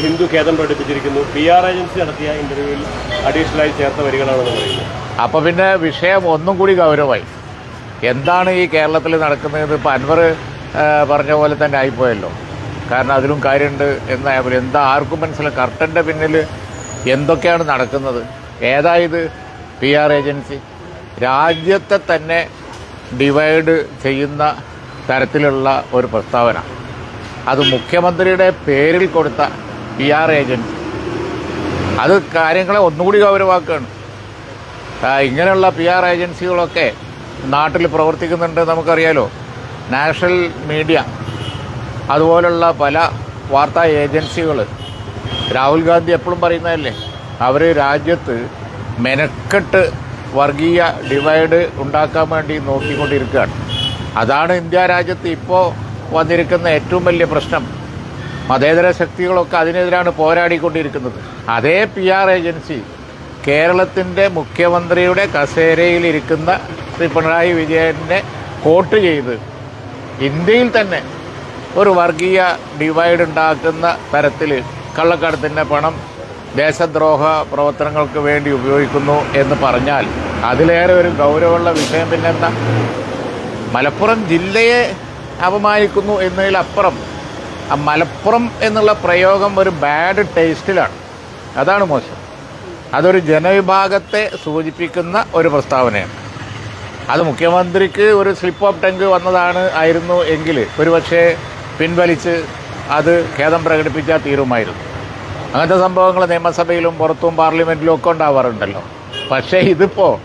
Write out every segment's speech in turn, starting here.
ഹിന്ദു ഖേദം പ്രകടിപ്പിച്ചിരിക്കുന്നു P R agency നടത്തിയ ഇന്റർവ്യൂവിൽ അഡീഷണലായി ചേർത്ത വരികളാണെന്ന് പറയുന്നത്. അപ്പോൾ പിന്നെ വിഷയം ഒന്നും കൂടി ഗൗരവമായി. എന്താണ് ഈ കേരളത്തിൽ നടക്കുന്നത് ഇപ്പോൾ അൻവർ പറഞ്ഞ പോലെ തന്നെ ആയിപ്പോയല്ലോ. കാരണം അതിലും കാര്യമുണ്ട് എന്നായപ്പോൾ എന്താ ആർക്കും മനസ്സിലായി. കർട്ടന്റെ പിന്നിൽ എന്തൊക്കെയാണ് നടക്കുന്നത്? ഏതായത് പി ആർ ഏജൻസി? രാജ്യത്തെ തന്നെ ഡിവൈഡ് ചെയ്യുന്ന തരത്തിലുള്ള ഒരു പ്രസ്താവന. അത് മുഖ്യമന്ത്രിയുടെ പേരിൽ കൊടുത്ത പി ആർ ഏജൻസി അത് കാര്യങ്ങളെ ഒന്നുകൂടി ഗൗരവമാക്കുകയാണ്. ഇങ്ങനെയുള്ള പി ആർ ഏജൻസികളൊക്കെ നാട്ടിൽ പ്രവർത്തിക്കുന്നുണ്ട് നമുക്കറിയാലോ. നാഷണൽ മീഡിയ അതുപോലുള്ള പല വാർത്താ ഏജൻസികൾ. രാഹുൽ ഗാന്ധി എപ്പോഴും പറയുന്നതല്ലേ അവർ രാജ്യത്ത് മെനക്കെട്ട് വർഗീയ ഡിവൈഡ് ഉണ്ടാക്കാൻ വേണ്ടി നോക്കിക്കൊണ്ടിരിക്കുകയാണ്. അതാണ് ഇന്ത്യ രാജ്യത്ത് ഇപ്പോൾ വന്നിരിക്കുന്ന ഏറ്റവും വലിയ പ്രശ്നം. മതേതര ശക്തികളൊക്കെ അതിനെതിരാണ് പോരാടിക്കൊണ്ടിരിക്കുന്നത്. അതേ പി ആർ ഏജൻസി കേരളത്തിന്റെ മുഖ്യമന്ത്രിയുടെ കസേരയിലിരിക്കുന്ന ശ്രീ പിണറായി വിജയനെ കോട്ട് ചെയ്ത് ഇന്ത്യയിൽ തന്നെ ഒരു വർഗീയ ഡിവൈഡ് ഉണ്ടാക്കുന്ന തരത്തിൽ കള്ളക്കടത്തിന്റെ പണം ദേശദ്രോഹ പ്രവർത്തനങ്ങൾക്ക് വേണ്ടി ഉപയോഗിക്കുന്നു എന്ന് പറഞ്ഞാൽ അതിലേറെ ഒരു ഗൗരവമുള്ള വിഷയം പിന്നെന്താ? മലപ്പുറം ജില്ലയെ അപമാനിക്കുന്നു എന്നതിലപ്പുറം മലപ്പുറം എന്നുള്ള പ്രയോഗം ഒരു ബാഡ് ടേസ്റ്റിലാണ് അതാണ് മോശം. അതൊരു ജനവിഭാഗത്തെ സൂചിപ്പിക്കുന്ന ഒരു പ്രസ്താവനയാണ്. അത് മുഖ്യമന്ത്രിക്ക് ഒരു സ്ലിപ്പ് ഓഫ് ടങ്ക് വന്നതാണ് ആയിരുന്നു എങ്കിൽ ഒരുപക്ഷെ പിൻവലിച്ച് അത് ഖേദം പ്രകടിപ്പിച്ചാൽ തീരുമായിരുന്നു. അങ്ങനത്തെ സംഭവങ്ങൾ നിയമസഭയിലും പുറത്തും പാർലമെന്റിലും ഒക്കെ ഉണ്ടാവാറുണ്ടല്ലോ. പക്ഷേ ഇതിപ്പോൾ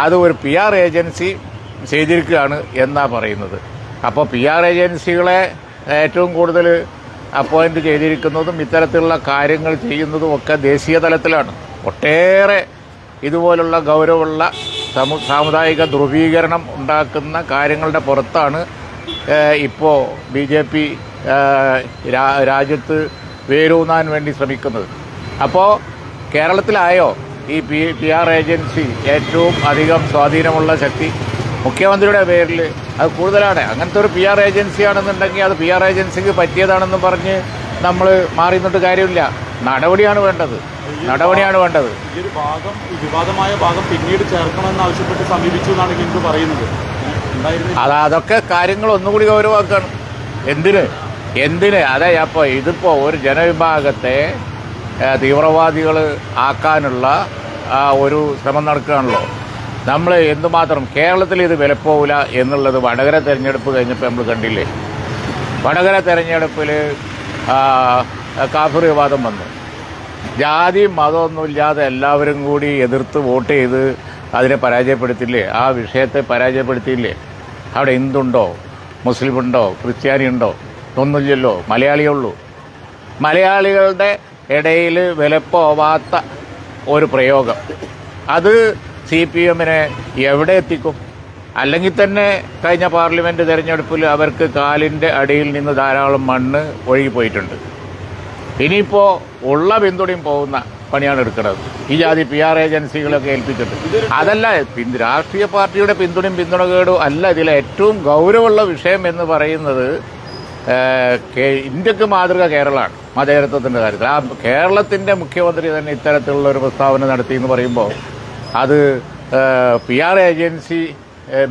അത് ഒരു പി ആർ ഏജൻസി ചെയ്തിരിക്കുകയാണ് എന്നാണ് പറയുന്നത്. അപ്പോൾ പി ആർ ഏജൻസികളെ ഏറ്റവും കൂടുതൽ അപ്പോയിന്റ് ചെയ്തിരിക്കുന്നതും ഇത്തരത്തിലുള്ള കാര്യങ്ങൾ ചെയ്യുന്നതും ഒക്കെ ദേശീയ തലത്തിലാണ്. ഒട്ടേറെ ഇതുപോലുള്ള ഗൗരവമുള്ള സമു സാമുദായിക ധ്രുവീകരണം ഉണ്ടാക്കുന്ന കാര്യങ്ങളുടെ പുറത്താണ് ഇപ്പോൾ ബി ജെ പി രാജ്യത്ത് വേരൂന്നാൻ വേണ്ടി ശ്രമിക്കുന്നത്. അപ്പോൾ കേരളത്തിലായോ ഈ പി പി ആർ ഏജൻസി ഏറ്റവും അധികം സ്വാധീനമുള്ള ശക്തി? മുഖ്യമന്ത്രിയുടെ പേരിൽ അത് കൂടുതലാണ്. അങ്ങനത്തെ ഒരു പി ആർ ഏജൻസിയാണെന്നുണ്ടെങ്കിൽ അത് പി ആർ ഏജൻസിക്ക് പറ്റിയതാണെന്ന് പറഞ്ഞ് നമ്മൾ മാറി നിന്നിട്ട് കാര്യമില്ല. നടപടിയാണ് വേണ്ടത്. നടപടിയാണ് വേണ്ടത്. ഈ ഒരു ഭാഗം വിവാദമായ ഭാഗം പിന്നീട് ചേർക്കണമെന്ന് ആവശ്യപ്പെട്ട് സമീപിച്ചു എന്നാണ് ഹിന്ദു പറയുന്നത്. അത് അതൊക്കെ കാര്യങ്ങൾ ഒന്നുകൂടി ഗൗരവമാക്കണം. എന്തിന്? എന്തിന്? അതെ അപ്പോൾ ഇതിപ്പോൾ ഒരു ജനവിഭാഗത്തെ തീവ്രവാദികൾ ആക്കാനുള്ള ആ, ഒരു ശ്രമം നടക്കുകയാണല്ലോ. നമ്മൾ എന്തുമാത്രം കേരളത്തിൽ ഇത് വിലപ്പോവില്ല എന്നുള്ളത് വടകര തെരഞ്ഞെടുപ്പ് കഴിഞ്ഞപ്പോൾ നമ്മൾ കണ്ടില്ലേ? വടകര തെരഞ്ഞെടുപ്പിൽ കാഫിർ വിവാദം വന്നു. ജാതി മതമൊന്നുമില്ലാതെ എല്ലാവരും കൂടി എതിർത്ത് വോട്ട് ചെയ്ത് അതിനെ പരാജയപ്പെടുത്തില്ലേ? ആ വിഷയത്തെ പരാജയപ്പെടുത്തിയില്ലേ? അവിടെ ഹിന്ദുണ്ടോ? മുസ്ലിം ഉണ്ടോ ക്രിസ്ത്യാനി ഉണ്ടോ ഒന്നുമില്ലല്ലോ. മലയാളിയേ ഉള്ളൂ. മലയാളികളുടെ ഇടയിൽ വിലപ്പോവാത്ത ഒരു പ്രയോഗം. അത് സി പി എമ്മിനെ എവിടെ എത്തിക്കും? അല്ലെങ്കിൽ തന്നെ കഴിഞ്ഞ പാർലമെന്റ് തെരഞ്ഞെടുപ്പിൽ അവർക്ക് കാലിന്റെ അടിയിൽ നിന്ന് ധാരാളം മണ്ണ് ഒഴുകിപ്പോയിട്ടുണ്ട്. ഇനിയിപ്പോൾ ഉള്ള പിന്തുണയും പോകുന്ന പണിയാണ് എടുക്കുന്നത് ഈ ജാതി പി ആർ ഏജൻസികളൊക്കെ ഏൽപ്പിച്ചിട്ട്. അതല്ല രാഷ്ട്രീയ പാർട്ടിയുടെ പിന്തുണയും പിന്തുണകേടും അല്ല. ഇതിലെ ഏറ്റവും ഗൗരവമുള്ള വിഷയം എന്ന് പറയുന്നത് ഇന്ത്യയ്ക്ക് മാതൃക കേരളമാണ് മതേതരത്വത്തിന്റെ കാര്യത്തിൽ. ആ കേരളത്തിന്റെ മുഖ്യമന്ത്രി തന്നെ ഇത്തരത്തിലുള്ള ഒരു പ്രസ്താവന നടത്തി എന്ന് പറയുമ്പോൾ അത് പി ആർ ഏജൻസി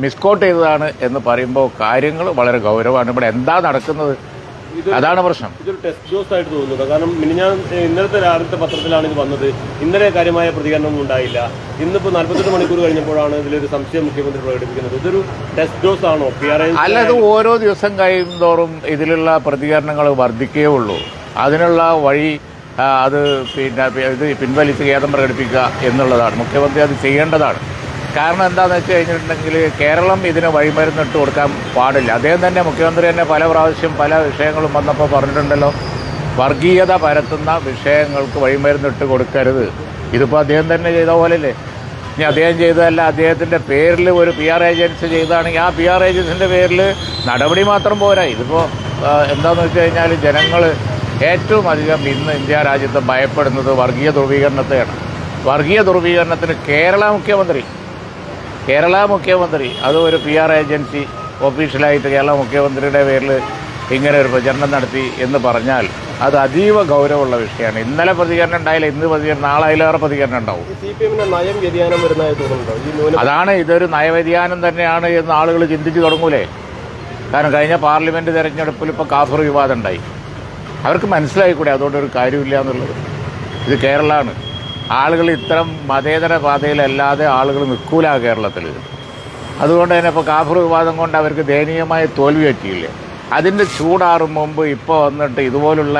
മിസ്കോട്ട് ചെയ്തതാണ് എന്ന് പറയുമ്പോൾ കാര്യങ്ങൾ വളരെ ഗൗരവമാണ്. ഇവിടെ എന്താ നടക്കുന്നത്? അതാണ് പ്രശ്നം. ഇതൊരു ടെസ്റ്റ് ഡോസ് ആയിട്ട് തോന്നുന്നത്. കാരണം മിനിഞ്ഞാൻ ഇന്നലത്തെ രാവിലത്തെ പത്രത്തിലാണ് ഇത് വന്നത്. ഇന്നലെ കാര്യമായ പ്രതികരണമൊന്നും ഉണ്ടായില്ല. ഇന്നിപ്പോൾ നാൽപ്പത്തെട്ട് മണിക്കൂർ കഴിഞ്ഞപ്പോഴാണ് ഇതിലൊരു സംശയം മുഖ്യമന്ത്രി പ്രകടിപ്പിക്കുന്നത്. ഇതൊരു ടെസ്റ്റ് ഡോസ് ആണോ? പി ആർ അല്ല ഇത് ഓരോ ദിവസം കഴിയുമോറും ഇതിലുള്ള പ്രതികരണങ്ങൾ വർദ്ധിക്കേ ഉള്ളൂ. അതിനുള്ള വഴി അത് പിന്നെ ഇത് പിൻവലിച്ച് ഖേദം പ്രകടിപ്പിക്കുക എന്നുള്ളതാണ്. മുഖ്യമന്ത്രി അത് ചെയ്യേണ്ടതാണ്. കാരണം എന്താണെന്ന് വെച്ച് കഴിഞ്ഞിട്ടുണ്ടെങ്കിൽ കേരളം ഇതിന് വഴിമരുന്നിട്ട് കൊടുക്കാൻ പാടില്ല. അദ്ദേഹം തന്നെ മുഖ്യമന്ത്രി തന്നെ പല പ്രാവശ്യം പല വിഷയങ്ങളും വന്നപ്പോൾ പറഞ്ഞിട്ടുണ്ടല്ലോ വർഗീയത പരത്തുന്ന വിഷയങ്ങൾക്ക് വഴിമരുന്നിട്ട് കൊടുക്കരുത്. ഇതിപ്പോൾ അദ്ദേഹം തന്നെ ചെയ്ത പോലെയല്ലേ? ഇനി അദ്ദേഹം ചെയ്തതല്ല അദ്ദേഹത്തിന്റെ പേരിൽ ഒരു പി ആർ ഏജൻസി ചെയ്താണെങ്കിൽ ആ പി ആർ ഏജൻസിന്റെ പേരിൽ നടപടി മാത്രം പോരാ. ഇതിപ്പോൾ എന്താണെന്ന് വെച്ച് കഴിഞ്ഞാൽ ജനങ്ങൾ ഏറ്റവും അധികം ഇന്ന് ഇന്ത്യ രാജ്യത്ത് ഭയപ്പെടുന്നത് വർഗീയ ധ്രുവീകരണത്തെയാണ്. വർഗീയ ധ്രുവീകരണത്തിന് കേരള മുഖ്യമന്ത്രി കേരള മുഖ്യമന്ത്രി അത് ഒരു പി ആർ ഏജൻസി ഒഫീഷ്യലായിട്ട് കേരള മുഖ്യമന്ത്രിയുടെ പേരിൽ ഇങ്ങനെ ഒരു പ്രചരണം നടത്തി എന്ന് പറഞ്ഞാൽ അത് അതീവ ഗൗരവമുള്ള വിഷയമാണ്. ഇന്നലെ പ്രതികരണം ഉണ്ടായില്ല ഇന്ന് പ്രതികരണം നാളെ അതിലേറെ പ്രതികരണം ഉണ്ടാവും. അതാണ് ഇതൊരു നയവ്യതിയാനം തന്നെയാണ് എന്ന് ആളുകൾ ചിന്തിച്ചു തുടങ്ങൂലേ. കാരണം കഴിഞ്ഞ പാർലമെന്റ് തെരഞ്ഞെടുപ്പിൽ ഇപ്പോൾ കാഫർ വിവാദം ഉണ്ടായി. അവർക്ക് മനസ്സിലായിക്കൂടെ അതുകൊണ്ട് ഒരു കാര്യമില്ല എന്നുള്ളത്. ഇത് കേരളമാണ്. ആളുകൾ ഇത്തരം മതേതര പാതയിലല്ലാതെ ആളുകൾ നിൽക്കൂല കേരളത്തിൽ. അതുകൊണ്ട് തന്നെ ഇപ്പോൾ കാഫർ വിവാദം കൊണ്ട് അവർക്ക് ദയനീയമായ തോൽവി പറ്റിയില്ലേ? അതിന്റെ ചൂടാറും മുമ്പ് ഇപ്പോൾ വന്നിട്ട് ഇതുപോലുള്ള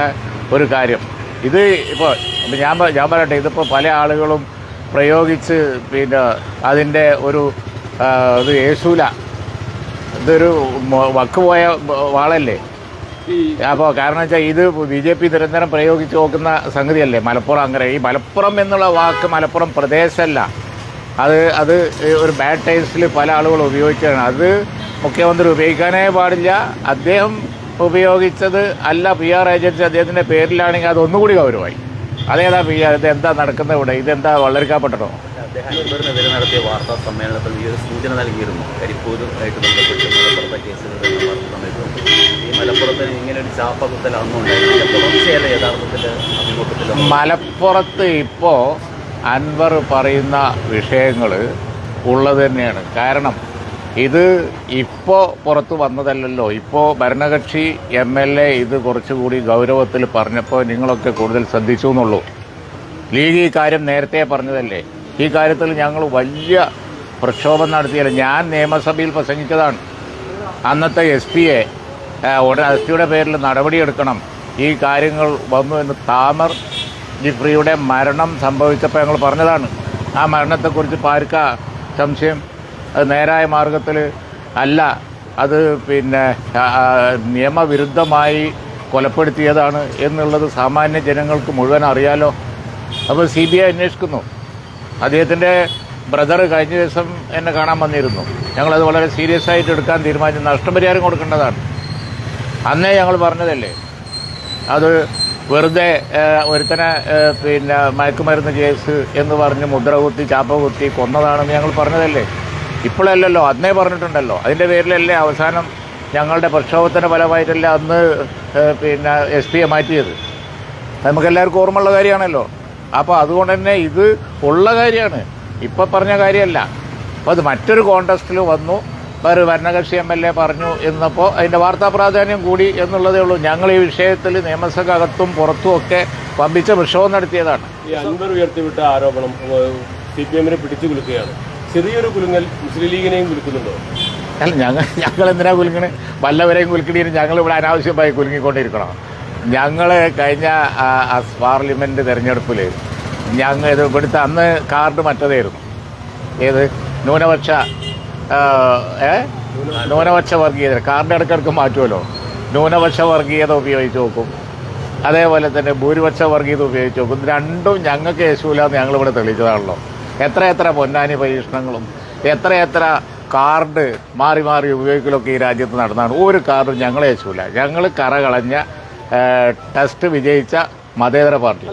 ഒരു കാര്യം. ഇത് ഇപ്പോൾ ഇപ്പം ഞാൻ ഞാൻ പറയട്ടെ ഇതിപ്പോൾ പല ആളുകളും പ്രയോഗിച്ച് പിന്നെ അതിന്റെ ഒരു ഇത് യേശൂല. ഇതൊരു വക്ക് പോയ വാളല്ലേ? അപ്പോൾ കാരണം വെച്ചാൽ ഇത് ബി ജെ പി നിരന്തരം പ്രയോഗിച്ച് നോക്കുന്ന സംഗതിയല്ലേ? മലപ്പുറം അങ്ങനെ ഈ മലപ്പുറം എന്നുള്ള വാക്ക് മലപ്പുറം പ്രദേശമല്ല അത് അത് ഒരു ബാഡ് ടേസ്റ്റിൽ പല ആളുകളും ഉപയോഗിച്ചതാണ് അത് മുഖ്യമന്ത്രി ഉപയോഗിക്കാനേ പാടില്ല. അദ്ദേഹം ഉപയോഗിച്ചത് അല്ല പി ആർ ഏജൻസി അദ്ദേഹത്തിന്റെ പേരിലാണെങ്കിൽ അത് ഒന്നുകൂടി ഗൗരവമായി. അതേതാ പി ആർ ഇത് എന്താ നടക്കുന്നത് ഇവിടെ? ഇതെന്താ വളർക്കാപ്പെട്ടതോ അദ്ദേഹം അക്ബറിനെതിരെ നടത്തിയ വാർത്താ സമ്മേളനത്തിൽ ഈ ഒരു സൂചന നൽകിയിരുന്നു. കരിപ്പൂരുമായിട്ട് ബന്ധപ്പെട്ട് മലപ്പുറത്തെ കേസുകൾ ഈ മലപ്പുറത്തിന് ഇങ്ങനെ ഒരു ചാപ്പകുത്തൽ അന്നുണ്ടായി അതിന്റെ തുടർച്ചയല്ല അഭിമുഖത്തിൽ മലപ്പുറത്ത് ഇപ്പോ അൻവർ പറയുന്ന വിഷയങ്ങൾ ഉള്ളത് തന്നെയാണ്. കാരണം ഇത് ഇപ്പോൾ പുറത്ത് വന്നതല്ലല്ലോ. ഇപ്പോൾ ഭരണകക്ഷി എം എൽ എ ഇത് കുറച്ചുകൂടി ഗൗരവത്തിൽ പറഞ്ഞപ്പോൾ നിങ്ങളൊക്കെ കൂടുതൽ ശ്രദ്ധിച്ചു എന്നുള്ളൂ. ലീഗ് ഈ കാര്യം നേരത്തെ പറഞ്ഞതല്ലേ? ഈ കാര്യത്തിൽ ഞങ്ങൾ വലിയ പ്രക്ഷോഭം നടത്തിയല്ല. ഞാൻ നിയമസഭയിൽ പ്രസംഗിച്ചതാണ്. അന്നത്തെ എസ് പിയെ ഉടനെ എസ് പിയുടെ പേരിൽ നടപടിയെടുക്കണം. ഈ കാര്യങ്ങൾ വന്നു എന്ന് താമർ ജിഫ്രിയുടെ മരണം സംഭവിച്ചപ്പോൾ ഞങ്ങൾ പറഞ്ഞതാണ്. ആ മരണത്തെക്കുറിച്ച് പാർക്ക സംശയം? അത് നേരായ മാർഗത്തിൽ അല്ല. അത് പിന്നെ നിയമവിരുദ്ധമായി കൊലപ്പെടുത്തിയതാണ് എന്നുള്ളത് സാമാന്യ ജനങ്ങൾക്ക് മുഴുവൻ അറിയാലോ. അപ്പോൾ സി ബി ഐ അന്വേഷിക്കുന്നു. അദ്ദേഹത്തിന്റെ ബ്രദർ കഴിഞ്ഞ ദിവസം എന്നെ കാണാൻ വന്നിരുന്നു. ഞങ്ങളത് വളരെ സീരിയസ് ആയിട്ട് എടുക്കാൻ തീരുമാനിച്ചു. നഷ്ടപരിഹാരം കൊടുക്കേണ്ടതാണ്. അന്നേ ഞങ്ങൾ പറഞ്ഞതല്ലേ? അത് വെറുതെ ഒരുത്തനെ പിന്നെ മയക്കുമരുന്ന് കേസ് എന്ന് പറഞ്ഞ് മുദ്ര കുത്തി ചാപ്പ കുത്തി കൊന്നതാണെന്ന് ഞങ്ങൾ പറഞ്ഞതല്ലേ? ഇപ്പോഴല്ലല്ലോ അന്നേ പറഞ്ഞിട്ടുണ്ടല്ലോ. അതിന്റെ പേരിലല്ലേ അവസാനം ഞങ്ങളുടെ പ്രക്ഷോഭത്തിന്റെ ഫലമായിട്ടല്ലേ അന്ന് പിന്നെ എസ് പിയെ മാറ്റിയത്. നമുക്കെല്ലാവർക്കും ഓർമ്മയുള്ള കാര്യമാണല്ലോ. അപ്പോൾ അതുകൊണ്ട് തന്നെ ഇത് ഉള്ള കാര്യമാണ്. ഇപ്പം പറഞ്ഞ കാര്യമല്ല. അപ്പോൾ അത് മറ്റൊരു കോണ്ടസ്റ്റിൽ വന്നു. വേറെ ഭരണകക്ഷി എം എൽ എ പറഞ്ഞു എന്നപ്പോൾ അതിന്റെ വാർത്താ പ്രാധാന്യം കൂടി എന്നുള്ളതേ ഉള്ളൂ. ഞങ്ങൾ ഈ വിഷയത്തിൽ നിയമസഭകത്തും പുറത്തും ഒക്കെ പമ്പിച്ച പ്രക്ഷോഭം നടത്തിയതാണ്. ഈ അൻവർ ഉയർത്തിവിട്ട ആരോപണം സി പി എമ്മിനെ പിടിച്ചു കുലുക്കുകയാണ്. ചെറിയൊരു കുലുങ്ങൽ മുസ്ലിം ലീഗിനെയും കുലുക്കുന്നുണ്ടോ? അല്ല ഞങ്ങൾ ഞങ്ങൾ എന്തിനാ കുലുങ്ങണ്? വല്ലവരെയും കുലുക്കിടീനും ഞങ്ങൾ ഇവിടെ അനാവശ്യമായി കുലുങ്ങിക്കൊണ്ടിരിക്കണം? ഞങ്ങൾ കഴിഞ്ഞ പാർലമെന്റ് തിരഞ്ഞെടുപ്പിൽ ഞങ്ങൾ ഇത് ഇവിടുത്തെ അന്ന് കാർഡ് മറ്റതായിരുന്നു. ഏത്? ന്യൂനപക്ഷ ഏ? ന്യൂനപക്ഷ വർഗീയത. കാർഡ് ഇടയ്ക്കിടയ്ക്ക് മാറ്റുമല്ലോ ന്യൂനപക്ഷ വർഗീയത ഉപയോഗിച്ച് നോക്കും. അതേപോലെ തന്നെ ഭൂരിപക്ഷ വർഗീയത ഉപയോഗിച്ച് നോക്കും. രണ്ടും ഞങ്ങൾക്ക് യേശുവില്ലാന്ന് ഞങ്ങളിവിടെ തെളിയിച്ചതാണല്ലോ. എത്ര എത്ര പൊന്നാനി പരീക്ഷണങ്ങളും എത്ര എത്ര കാർഡ് മാറി മാറി ഉപയോഗിക്കലൊക്കെ ഈ രാജ്യത്ത് നടന്നതാണ്. ഒരു കാർഡും ഞങ്ങളെ യേശുവില്ല. ഞങ്ങൾ കറ കളഞ്ഞ ഏ, ടെസ്റ്റ് വിജയിച്ച മതേതര പാർട്ടി.